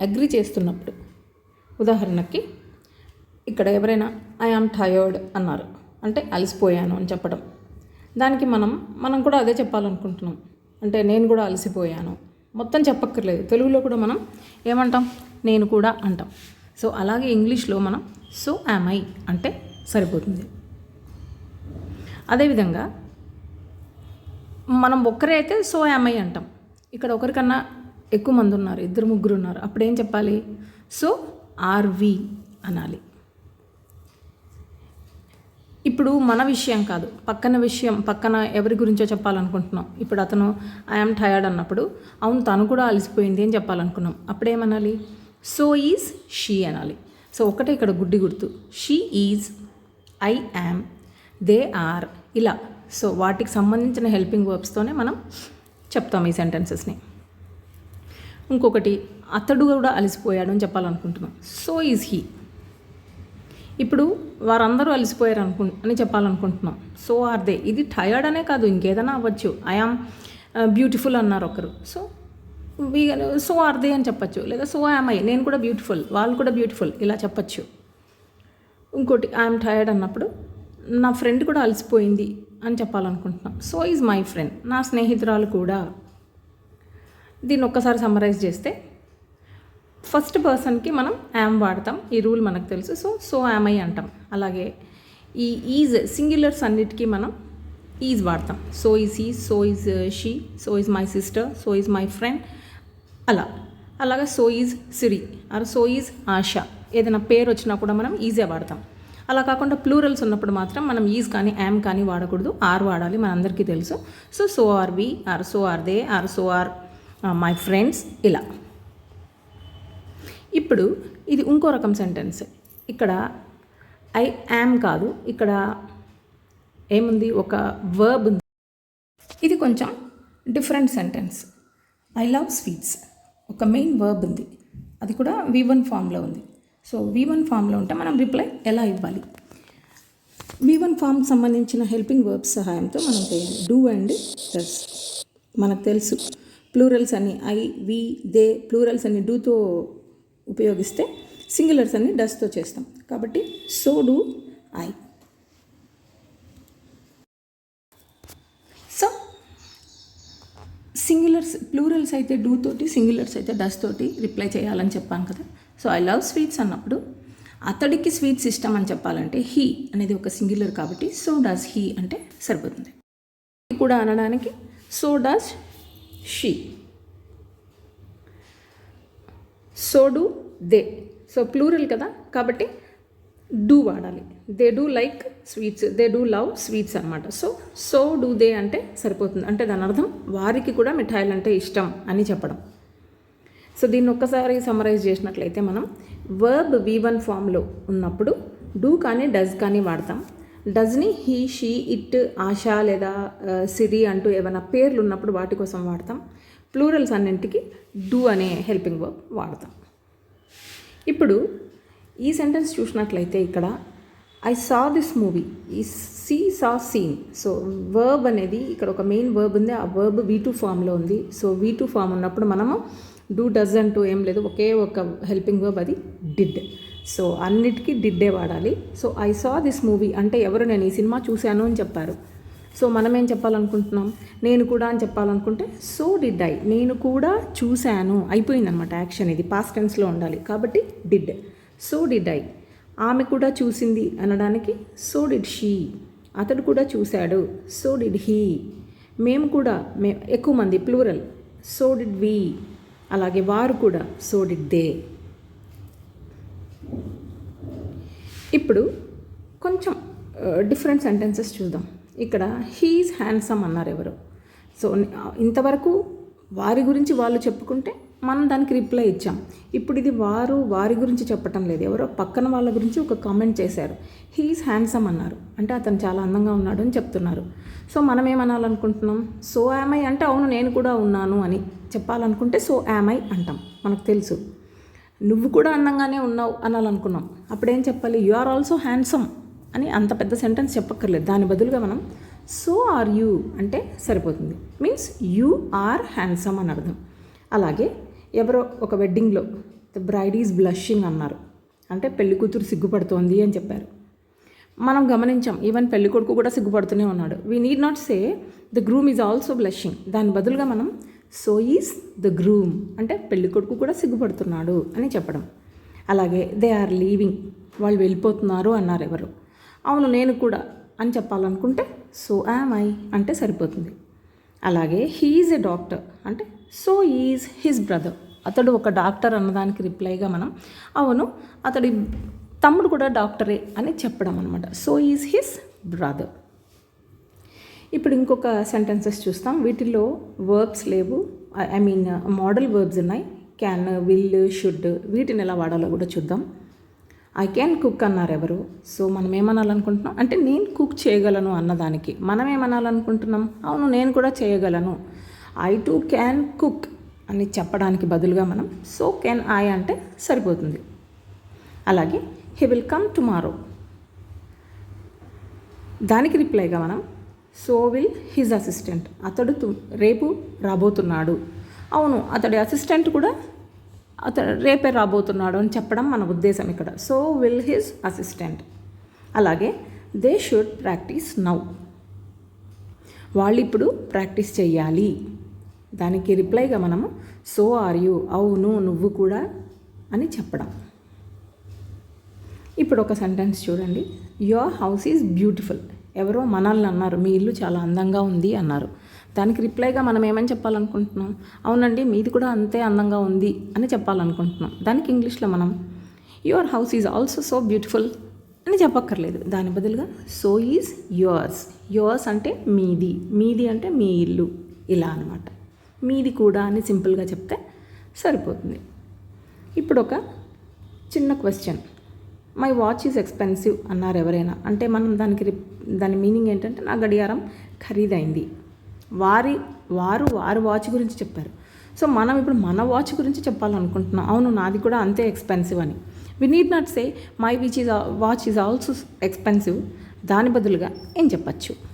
Agri చేస్తున్నప్పుడు. ఉదాహరణకి ఇక్కడ ఎవరైనా ఐ ఆమ్ టయర్డ్ అన్నారు. అంటే అలసిపోయాను అని చెప్పడం. దానికి మనం మనం కూడా అదే చెప్పాలనుకుంటున్నాం. అంటే నేను కూడా అలసిపోయాను. మొత్తం చెప్పక్కర్లేదు. తెలుగులో కూడా మనం ఏమంటాం? నేను కూడా అంటాం. సో అలాగే ఇంగ్లీష్లో మనం సో యామ్ ఐ అంటే సరిపోతుంది. అదేవిధంగా మనం ఒక్కరే అయితే సో యామ్ ఐ అంటాం. ఇక్కడ ఒకరికన్నా ఎక్కువ మంది ఉన్నారు ఇద్దరు ముగ్గురు ఉన్నారు. అప్పుడు ఏం చెప్పాలి? సో ఆర్ వి అనాలి. ఇప్పుడు మన విషయం కాదు పక్కన విషయం పక్కన ఎవరి గురించో చెప్పాలనుకుంటున్నాం. ఇప్పుడు అతను ఐఎమ్ టయర్డ్ అన్నప్పుడు అవును తను కూడా అలసిపోయింది అని చెప్పాలనుకున్నాం. అప్పుడేమనాలి సో ఈజ్ షీ అనాలి. సో ఒకటే ఇక్కడ గుడ్డి గుర్తు. She is I am they are ఇలా. సో వాటికి సంబంధించిన హెల్పింగ్ వర్బ్స్తోనే మనం చెప్తాం ఈ సెంటెన్సెస్ని. ఇంకొకటి అతడు కూడా అలసిపోయాడు అని చెప్పాలనుకుంటున్నాం. సో ఈజ్ హీ ఇప్పుడు వారందరూ అలసిపోయారు అనుకు అని చెప్పాలనుకుంటున్నాం. సో ఆర్ దే ఇది టయర్డ్ అనే కాదు ఇంకేదైనా అవ్వచ్చు. ఐఆమ్ బ్యూటిఫుల్ uh, అన్నారు ఒకరు. So we so are they అని చెప్పచ్చు. లేదా సో ఐఎమ్ ఐ నేను కూడా బ్యూటిఫుల్ వాళ్ళు కూడా బ్యూటిఫుల్ ఇలా చెప్పచ్చు. ఇంకోటి ఐఎమ్ టయర్డ్ అన్నప్పుడు నా ఫ్రెండ్ కూడా అలసిపోయింది అని చెప్పాలనుకుంటున్నాం. సో ఈజ్ మై ఫ్రెండ్ నా స్నేహితురాలు కూడా. దీన్ని ఒక్కసారి సమ్మరైజ్ చేస్తే ఫస్ట్ పర్సన్కి మనం యామ్ వాడతాం. ఈ రూల్ మనకు తెలుసు. సో సో యామ్ ఐ అంటాం. అలాగే ఈ ఈజ్ సింగులర్స్ అన్నిటికీ మనం ఈజ్ వాడతాం. So is he so is she so is my sister so is my friend అలా. అలాగే so is Siri or so is Asha ఏదైనా పేరు వచ్చినా కూడా మనం ఈజే వాడతాం. అలా కాకుండా ప్లూరల్స్ ఉన్నప్పుడు మాత్రం మనం ఈజ్ కానీ యామ్ కానీ వాడకూడదు. ఆర్ వాడాలి. మనందరికీ తెలుసు. So so are we are so are they are so are my friends ఇలా. ఇప్పుడు ఇది ఇంకో రకం సెంటెన్స్ ఇక్కడ ఐ యామ్ కాదు ఇక్కడ ఏముంది? ఒక వర్బ్ ఉంది. ఇది కొంచెం different sentence I love sweets ఒక మెయిన్ వర్బ్ ఉంది. అది కూడా వి వన్ ఫామ్లో ఉంది. సో వి వన్ ఫామ్లో ఉంటే మనం రిప్లై ఎలా ఇవ్వాలి? వి వన్ ఫామ్కి సంబంధించిన హెల్పింగ్ వర్బ్స్ సహాయంతో మనం చేయాలి. డూ అండ్ డస్ మనకు తెలుసు. ప్లూరల్స్ అని ఐ వి దే ప్లూరల్స్ అన్ని డూతో ఉపయోగిస్తే సింగులర్స్ అన్ని డస్తో చేస్తాం. కాబట్టి so do I. So singulars plurals అయితే డూ తోటి సింగులర్స్ అయితే డస్ తోటి రిప్లై చేయాలని చెప్పాను కదా. సో ఐ లవ్ స్వీట్స్ అన్నప్పుడు అతడికి స్వీట్స్ ఇష్టం అని చెప్పాలంటే హీ అనేది ఒక సింగులర్ కాబట్టి సో డస్ హీ అంటే సరిపోతుంది. కూడా అనడానికి so does she so do they so plural కదా కాబట్టి డూ వాడాలి. They do like sweets they do love sweets అనమాట సో సో డూ దే అంటే సరిపోతుంది. అంటే దాని అర్థం వారికి కూడా మిఠాయిలు అంటే ఇష్టం అని చెప్పడం. సో దీన్ని ఒక్కసారి సమరైజ్ చేసినట్లయితే మనం వర్బ్ వి వన్ ఫామ్లో ఉన్నప్పుడు డూ కానీ డస్ కానీ వాడతాం. డజ్ని హీ షీ ఇట్ ఆశ లేదా uh, సిరి అంటూ ఏమైనా పేర్లు ఉన్నప్పుడు వాటి కోసం వాడతాం. ప్లూరల్స్ అన్నింటికి డూ అనే హెల్పింగ్ వర్బ్ వాడతాం. ఇప్పుడు ఈ సెంటెన్స్ చూసినట్లయితే ఇక్కడ ఐ సా దిస్ మూవీ ఈ see saw seen so verb అనేది ఇక్కడ ఒక మెయిన్ వర్బ్ ఉంది ఆ వర్బ్ వీ టూ ఫామ్లో ఉంది. సో వీ టూ ఫామ్ ఉన్నప్పుడు మనము డూ డజ్ అంటూ ఏం లేదు ఒకే ఒక హెల్పింగ్ వర్బ్ అది డిడ్ సో అన్నిటికీ డిడ్డే వాడాలి. So I saw this movie అంటే ఎవరు నేను ఈ సినిమా చూశాను అని చెప్పారు. సో మనం ఏం చెప్పాలనుకుంటున్నాం? నేను కూడా అని చెప్పాలనుకుంటే సో డిడ్ ఐ నేను కూడా చూశాను. అయిపోయిందనమాట యాక్షన్ ఇది. పాస్ట్ టెన్స్లో ఉండాలి. కాబట్టి డిడ్ సో డిడ్ ఐ ఆమె కూడా చూసింది అనడానికి సో డిడ్ షీ అతడు కూడా చూశాడు. సో డిడ్ హీ మేము కూడా మే ఎక్కువ మంది ప్లూరల్ సో డిడ్ వి అలాగే వారు కూడా సో డిడ్ దే ఇప్పుడు కొంచెం డిఫరెంట్ సెంటెన్సెస్ చూద్దాం. ఇక్కడ హీఈస్ హ్యాండ్సమ్ అన్నారు ఎవరు. సో ఇంతవరకు వారి గురించి వాళ్ళు చెప్పుకుంటే మనం దానికి రిప్లై ఇచ్చాం. ఇప్పుడు ఇది వారు వారి గురించి చెప్పటం లేదు. ఎవరో పక్కన వాళ్ళ గురించి ఒక కామెంట్ చేశారు. హీఈస్ హ్యాండ్సమ్ అన్నారు. అంటే అతను చాలా అందంగా ఉన్నాడు అని చెప్తున్నారు. సో మనం ఏమనాలనుకుంటున్నాం? సో యామై అంటే అవును నేను కూడా ఉన్నాను అని చెప్పాలనుకుంటే సో యామై అంటాం. మనకు తెలుసు. నువ్వు కూడా అందంగానే ఉన్నావు అనాలనుకున్నాం. అప్పుడేం చెప్పాలి? యు ఆర్ ఆల్సో హ్యాండ్సమ్ అని అంత పెద్ద సెంటెన్స్ చెప్పక్కర్లేదు. దాని బదులుగా మనం సో ఆర్ యూ అంటే సరిపోతుంది. మీన్స్ యూ ఆర్ హ్యాండ్సమ్ అని అర్థం. అలాగే ఎవరో ఒక వెడ్డింగ్లో ద బ్రైడ్ ఈజ్ బ్లషింగ్ అన్నారు. అంటే పెళ్ళి కూతురు సిగ్గుపడుతోంది అని చెప్పారు. మనం గమనించాం ఈవెన్ పెళ్ళి కొడుకు కూడా సిగ్గుపడుతూనే ఉన్నాడు. We need not say the groom is also blushing దాని బదులుగా మనం సో ఈజ్ ద గ్రూమ్ అంటే పెళ్ళి కొడుకు కూడా సిగ్గుపడుతున్నాడు అని చెప్పడం. అలాగే దే ఆర్ లీవింగ్ వాళ్ళు వెళ్ళిపోతున్నారు అన్నారు ఎవరు. అవును నేను కూడా అని చెప్పాలనుకుంటే సో యామ్ ఐ అంటే సరిపోతుంది. అలాగే హీఈస్ ఎ డాక్టర్ అంటే సో ఈజ్ హిజ్ బ్రదర్ అతడు ఒక డాక్టర్ అన్నదానికి రిప్లైగా మనం అవును అతడి తమ్ముడు కూడా డాక్టరే అని చెప్పడం అనమాట సో ఈజ్ హిస్ బ్రదర్ ఇప్పుడు ఇంకొక సెంటెన్సెస్ చూస్తాం. వీటిల్లో వర్బ్స్ లేవు. ఐ మీన్ మోడల్ వర్బ్స్ ఉన్నాయి. క్యాన్ విల్ షుడ్ వీటిని ఎలా వాడాలో కూడా చూద్దాం. ఐ క్యాన్ కుక్ అన్నారు ఎవరు? సో మనం ఏమనాలనుకుంటున్నాం? అంటే నేను కుక్ చేయగలను అన్నదానికి. మనం ఏమనాలనుకుంటున్నాం? అవును నేను కూడా చేయగలను. ఐ టు క్యాన్ కుక్ అని చెప్పడానికి బదులుగా మనం సో క్యాన్ ఐ అంటే సరిపోతుంది. అలాగే హీ విల్ కమ్ టుమారో దానికి రిప్లైగా మనం సో విల్ హిజ్ అసిస్టెంట్ అతడు తు- రేపు రాబోతున్నాడు. అవును అతడి అసిస్టెంట్ కూడా అతడు రేపే రాబోతున్నాడు అని చెప్పడం మన ఉద్దేశం ఇక్కడ. సో విల్ హిజ్ అసిస్టెంట్ అలాగే దే షుడ్ ప్రాక్టీస్ నౌ వాళ్ళు ఇప్పుడు ప్రాక్టీస్ చేయాలి దానికి రిప్లైగా మనము సో ఆర్ యూ అవును నువ్వు కూడా అని చెప్పడం. ఇప్పుడు ఒక సెంటెన్స్ చూడండి. యువర్ హౌస్ ఈజ్ బ్యూటిఫుల్ ఎవరో మనల్ని అన్నారు మీ ఇల్లు చాలా అందంగా ఉంది అన్నారు. దానికి రిప్లైగా మనం ఏమని చెప్పాలనుకుంటున్నాం? అవునండి మీది కూడా అంతే అందంగా ఉంది అని చెప్పాలనుకుంటున్నాం. దానికి ఇంగ్లీష్లో మనం your house is also so beautiful అని చెప్పక్కర్లేదు. దాని బదులుగా సో ఈజ్ యువర్స్ యువర్స్ అంటే మీది. మీది అంటే మీ ఇల్లు. ఇలా అనమాట మీది కూడా అని సింపుల్గా చెప్తే సరిపోతుంది. ఇప్పుడు ఒక చిన్న question. My watch is expensive అన్నారు ఎవరైనా. అంటే మనం దానికి రిప్ దాని మీనింగ్ ఏంటంటే నా గడియారం ఖరీదైంది. వారి వారు వారి వాచ్ గురించి చెప్పారు. సో మనం ఇప్పుడు మన వాచ్ గురించి చెప్పాలనుకుంటున్నాం. అవును నాది కూడా అంతే ఎక్స్పెన్సివ్ అని. We need not say my which is watch is also expensive దాని బదులుగా ఏం చెప్పచ్చు?